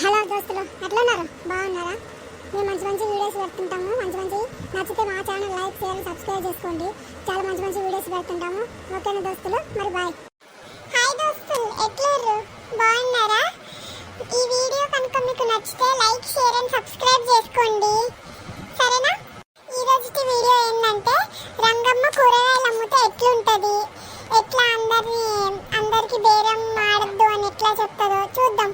Hello దోస్తులు ఎట్లున్నారు బాగున్నారా? మేము మంచి మంచి వీడియోస్ పెడుతుంటాము. మంచి మంచి నచ్చితే మా ఛానల్ లైక్ చేయాలి సబ్స్క్రైబ్ చేసుకోండి. చాలా మంచి మంచి వీడియోస్ పెడుతుంటాము. ఓకేనా దోస్తులు? మరి బాయ్. హాయ్ దోస్తులు ఎట్లున్నారు బాగున్నారా? ఈ వీడియో కనుక మీకు నచ్చితే లైక్ షేర్ అండ్ సబ్స్క్రైబ్ చేసుకోండి. సరేనా? ఈ రోజుటి వీడియో ఏంటంటే రంగమ్మ కూరగాయలు అమ్మితే ఎట్లుంటుంది? ఎట్లా అందరినీ అందరికి బేరం ఆడద్దు అని ఎట్లా చెప్తుందో చూద్దాం.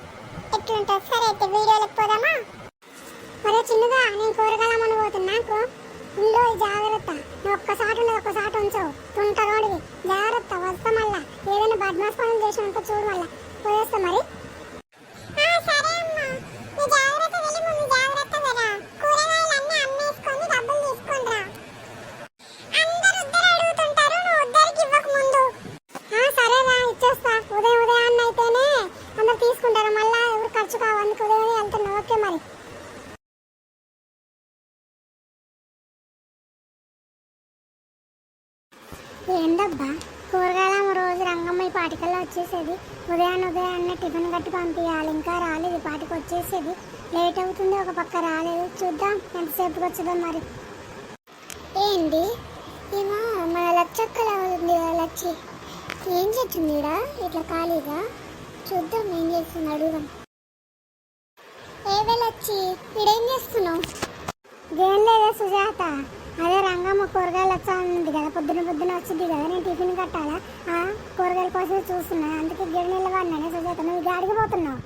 ఎట్లుంటుంది సరే అయితే వీడియోలకు పోదామా మరే చిన్నగా నేను కూరగాయలు అమ్మని పోతున్నా నాకు ఇంట్లో జాగ్రత్త నువ్వు ఒక్కసారి ఉండదు ఒక్కసారి ఉంచవు తుంట రోడివి జాగ్రత్త వస్తా మళ్ళా ఏదైనా బద్మాస్ పనులు చేసినాక చూడు మళ్ళా పోయేస్తా మరి సరే అమ్మా నువ్వు జాగ్రత్త వెళ్ళి ముందు జాగ్రత్త కదా కూరగాయలన్నీ అమ్మేసుకొని డబ్బులు తీసుకొని రా అందరూ ఉద్దరు అడుగుతుంటారు నువ్వు ఉద్దరికి ఇవ్వక ముందు ఆ, సరేరా ఇచ్చేస్తా ఉదయం ఉదయాన్నే అయితేనే అందరు తీసుకుంటారు మళ్ళా ఎవరు ఖర్చు కావు అందుకు ఉదయం వెళ్తున్నా ఓకే మరి ఏందబ్బా? కూరగాయల రోజు రంగమ్మ ఈ పాటికల్లా వచ్చేసేది. ఉదయాన్నే ఉదయాన్నే టిఫిన్ కట్టి పంపించాలి ఇంకా రాలేదు. పాటికి వచ్చేసేది. లేట్ అవుతుంది. ఒక పక్క రాలేదు. చూద్దాం. ఎంతసేపుకి వచ్చదో మరి. ఏంటి ఏమో మన లచ్చక్కల ఉంది లచ్చి. ఏం చేస్తుందిడా ఇట్లా ఖాళీగా? చూద్దాం. ఏం చేస్తుంది అడుగుదాం. ఏవే లచ్చి? ఇడేం చేస్తున్నావు? ఏం లేదా సుజాత? అదే రంగమ్మ కూరగాయలు వచ్చా ఉంది కదా పొద్దున పొద్దున వచ్చింది కదా నేను టిఫిన్ కట్టాలా? ఆ కూరగాయల కోసం చూస్తున్నా అందుకే గిడి నిలబడినానే సుజాత నువ్వు ఇది అడిగిపోతున్నావు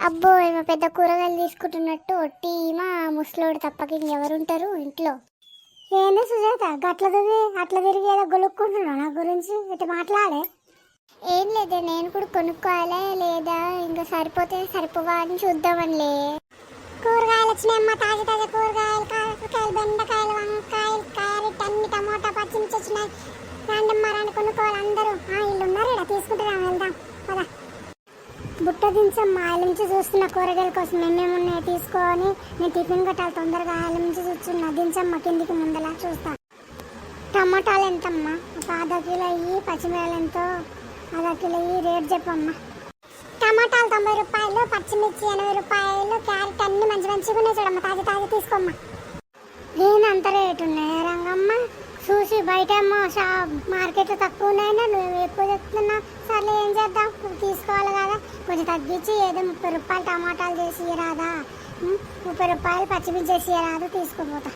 అబ్బో ఏమో పెద్ద కూరగాయలు తీసుకుంటున్నట్టు ఒట్టి మా ముసలోడు తప్పక ఇంకెవరుంటారు ఇంట్లో? ఏంది సుజాత గట్ల తిరిగి అట్లా తిరిగి ఏదో గొలుక్కుంటున్నావు? నా గురించి ఇటు మాట్లాడే. ఏం లేదు నేను కూడా కొనుక్కోవాలా లేదా? ఇంకా సరిపోతే సరిపోవా అని చూద్దామనిలే. కూరగాయలు వచ్చినాయమ్మా తాజా తాజా కూరగాయలు కాకరకాయలు బెండకాయలు వంకాయలు క్యారెట్ అన్ని టమోటా పచ్చిమిర్చి వచ్చినాయి రాండమ్మా రాండి కొనుక్కోవాలి అందరూ ఆ వీళ్ళు ఉన్నారు ఇక్కడ తీసుకుంటున్నాం వెళ్దాం పదా బుట్ట దించమ్మా ఆయన నుంచి చూస్తున్న కూరగాయల కోసం ఏమేమి ఉన్నాయి తీసుకొని నేను టిఫిన్ కట్టాలి తొందరగా ఆయన నుంచి చూస్తున్నా. దించమ్మా కిందికి ముందలా చూస్తా. టమాటాలు ఎంతమ్మా? ఒక అర్ధ కిలో ఇవి పచ్చిమిరపకాయలు ఎంతో? అర్ధ కిలో ఇవి రేట్ చెప్పమ్మా. టమాటాలు తొంభై రూపాయలు పచ్చిమిర్చి ఎనభై రూపాయలు క్యారెట్ అన్ని మంచి మంచిగా ఉన్నాయి చూడమ్మా. తాజా తాజా తీసుకోమ్మా. నేను అంత రేటు ఉన్నాయి రంగమ్మ? చూసి బయట ఏమో షాప్ మార్కెట్ తక్కువ ఉన్నాయినా నువ్వు ఎక్కువ చెప్తున్నా సర్లే ఏం చేద్దాం నువ్వు తీసుకోవాలి కదా కొంచెం తగ్గించి ఏదో ముప్పై రూపాయలు టమాటాలు చేసి రాదా ముప్పై రూపాయలు పచ్చిమిర్చి చేసి రాదు తీసుకుపోతా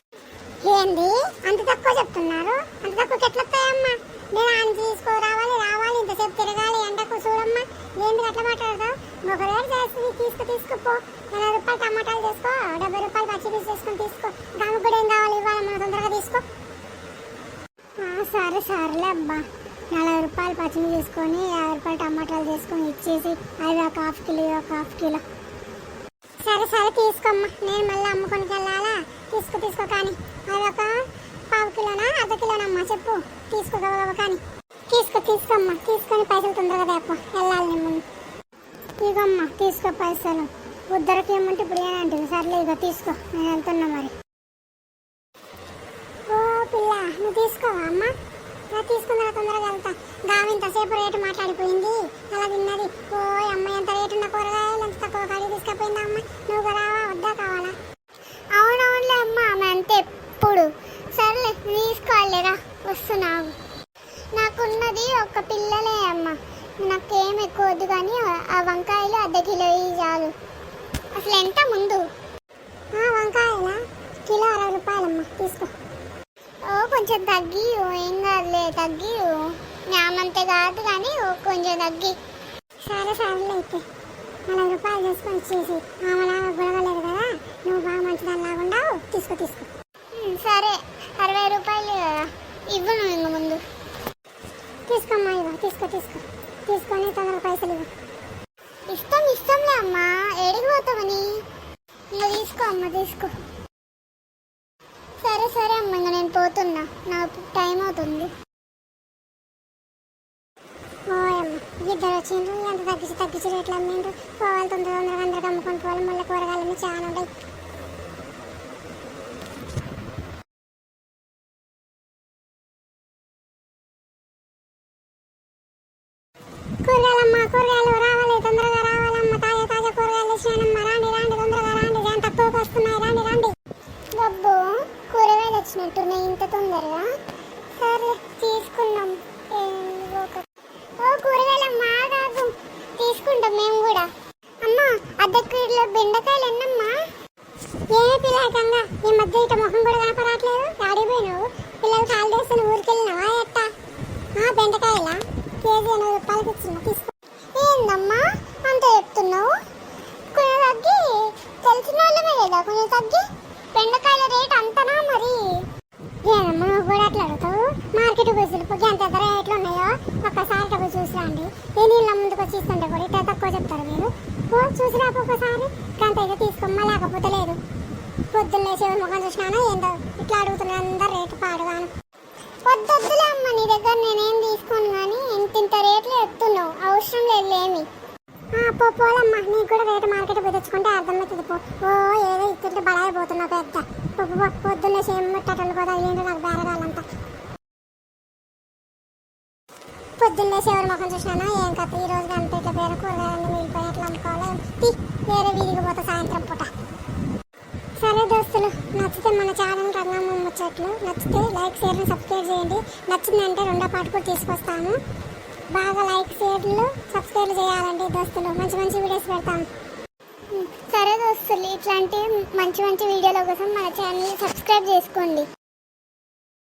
ఏంది? అంత తక్కువ చెప్తున్నారు? అంత తక్కువ ఎట్లొస్తాయమ్మా నేను ఆయన తీసుకో రావాలి రావాలి ఇంతసేపు తిరగాలి ఎండకు చూడమ్మా. ఏంది అట్లా మాట్లాడతావు? ఒకవేళ చేస్తుంది తీసుకు తీసుకుపో నలభై రూపాయలు టమాటాలు తీసుకో డెబ్బై రూపాయలు పచ్చిమిర్చి చేసుకొని తీసుకో. దానికి కూడా ఏం కావాలి? ఇవ్వాలి మన తొందరగా తీసుకో. సరే సరేలే అబ్బా. నలభై రూపాయలు పచ్చిమి తీసుకొని యాభై రూపాయలు టమాటాలు తీసుకొని ఇచ్చేసి అవి ఒక హాఫ్ కిలో ఇవి ఒక హాఫ్ కిలో. సరే సరే తీసుకోమ్మా. నేను మళ్ళీ అమ్ముకొని వెళ్ళాలా? తీసుకో తీసుకో కానీ. అవి ఒక పావు కిలోనా అర్ధ కిలోనమ్మా చెప్పు. తీసుకో కానీ. తీసుకో తీసుకోమ్మా. తీసుకొని పైసలు తొందరగా తేపో. వెళ్ళాలి నేను ముందు. ఇగమ్మా తీసుకో పైసలు. ఉద్దరికి ఏమంటే ఇప్పుడు ఏనంటుంది సర్లే ఇక తీసుకో. నేను వెళ్తున్నా మరి. ఓ పిల్ల నువ్వు తీసుకోవా అమ్మా? తీసుకుందా తొందరగా వెళ్తా. గావి ఇంతసేపు రేటు మాట్లాడిపోయింది. అలా తిన్నది. ఓ అమ్మ ఎంత రేటు ఉన్న కూరగాయలు ఎంత తక్కువ కడిగి తీసుకుపోయిందా అమ్మ? నువ్వు కూడా రావా వద్దా కావాలా? అవునవునులే అమ్మ ఆమె అంతే ఎప్పుడు. సర్లే తీసుకోవాలిరా వస్తున్నావు. నాకున్నది ఒక పిల్లలే అమ్మ. నాకేం ఎక్కువ వద్దు కానీ ఆ- వంకాయలు అర్ధ కిలో చాలు. అసలు ఎంత ముందు? వంకాయలా? కిలో అరవై రూపాయలమ్మా తీసుకో. ఓ కొంచెం తగ్గి ఏం తగ్గి జ్ఞామంతే కాదు కానీ కొంచెం తగ్గి. సరే సరేలే అయితే. నలభై రూపాయలు తీసుకొని ఇచ్చేసి ఆమెలాగా గొడవలేదు కదా నువ్వు బాగా మంచిదాన్ని ఉండవు తీసుకో తీసుకో. సరే. అరవై రూపాయలు కదా. ఇవ్వు నువ్వు ఇంక ముందు. తీసుకోమ్మా ఇవ్వ. తీసుకో తీసుకో. తీసుకొని తొందరగా పైసలు ఇవ్వు. ఇష్టం ఇష్టంలే అమ్మా. ఏడికి పోతామని ఇంకా తీసుకో అమ్మ తీసుకో. సరే సరే అమ్మ ఇంకా నేను పోతున్నా. నాకు టైం అవుతుంది. ఇద్దరు వచ్చిండ్రు ఎంత తగ్గించి తగ్గించి రేట్లు అమ్మిండ్రు. పోవాలి తొమ్మిది వందల అందరికి అమ్ముకొని పోవాలి మళ్ళీ కూరగాయలు చాలా ఉంటాయి. కూరగాయలమ్మ కూరగాయలు రావాలి తొందరగా రావాలమ్మ. తాజా తాజా కూరగాయలు వచ్చినాయనమ్మ రాండి రాండి తొందరగా రాండి. దాని తక్కువకి వస్తున్నాయి రాండి రాండి. డబ్బు కూరగాయలు వచ్చినట్టున్నాయి ఇంత తొందరగా. పిల్లకంగా ఇట మొహం కూడా కనపడట్లేదు. ఆడికి పోయినావు. పిల్లలు కాలు చేస్తున్న ఊరికి వెళ్ళినావా ఎట్టా? ఆ బెండకాయలా? కేజీ ఎనభై రూపాయలకి ఇచ్చిన తీసుకో. ఏందమ్మా అంత చెప్తున్నావు? కొంచెం తగ్గి తెలిసిన వాళ్ళమే లేదా కొంచెం తగ్గి బెండకాయల రేట్ అంతనా మరి ఏనమ్మా నువ్వు కూడా అట్లా అడుగుతావు మార్కెట్ పోయి ఎంత ఎంత రేట్లు ఉన్నాయో ఒక్కసారి ఇట్లా పోయి చూసి రండి ఈ నీళ్ళ ముందుకు వచ్చి ఇస్తుంటే కూడా ఇట్లా తక్కువ చెప్తారు మీరు ఓ చూసి రాపు ఒకసారి గంట అయితే తీసుకోమ్మా లేకపోతే లేదు పొద్దున్నే శివుని ముఖం చూసినానా ఏందో? ఇట్లా అడుగుతున్నాను అందరు రేటు పాడుగాను. పొద్దులే అమ్మ నీ దగ్గర నేనేం తీసుకోను కానీ ఇంత ఇంత రేట్లు చెప్తున్నావు అవసరం లేదు ఏమి. పో నీకు కూడా రేటు మార్కెట్ పోయి తెచ్చుకుంటే అర్థమవుతుంది పో. ఓ ఏదో ఇస్తుంటే బడాయిపోతున్నావు పెద్ద. పొద్దున్న సేమ్ ముట్టటలు కూడా ఏంటో నాకు బేరగాలంతా పొద్దున్నే శివుని ముఖం చూసినానా ఏం కథ? ఈ రోజు అంత ఇట్లా పేరు కూరగాయలు మిగిలిపోయి ఎట్లా అమ్ముకోవాలి? వేరే వీధికి పోతా సాయంత్రం పూట. నచ్చితే మన ఛానల్ రంగమ్మ ముచ్చట్లు. నచ్చితే లైక్ షేర్ సబ్స్క్రైబ్ చేయండి. నచ్చిందంటే రెండో పాట కూడా తీసుకొస్తాము బాగా లైక్ షేర్లు సబ్స్క్రైబ్ చేయాలండి దోస్తులు. మంచి మంచి వీడియోస్ పెడతాం. సరే దోస్తులు ఇట్లాంటి మంచి మంచి వీడియోల కోసం మన ఛానల్ సబ్స్క్రైబ్ చేసుకోండి.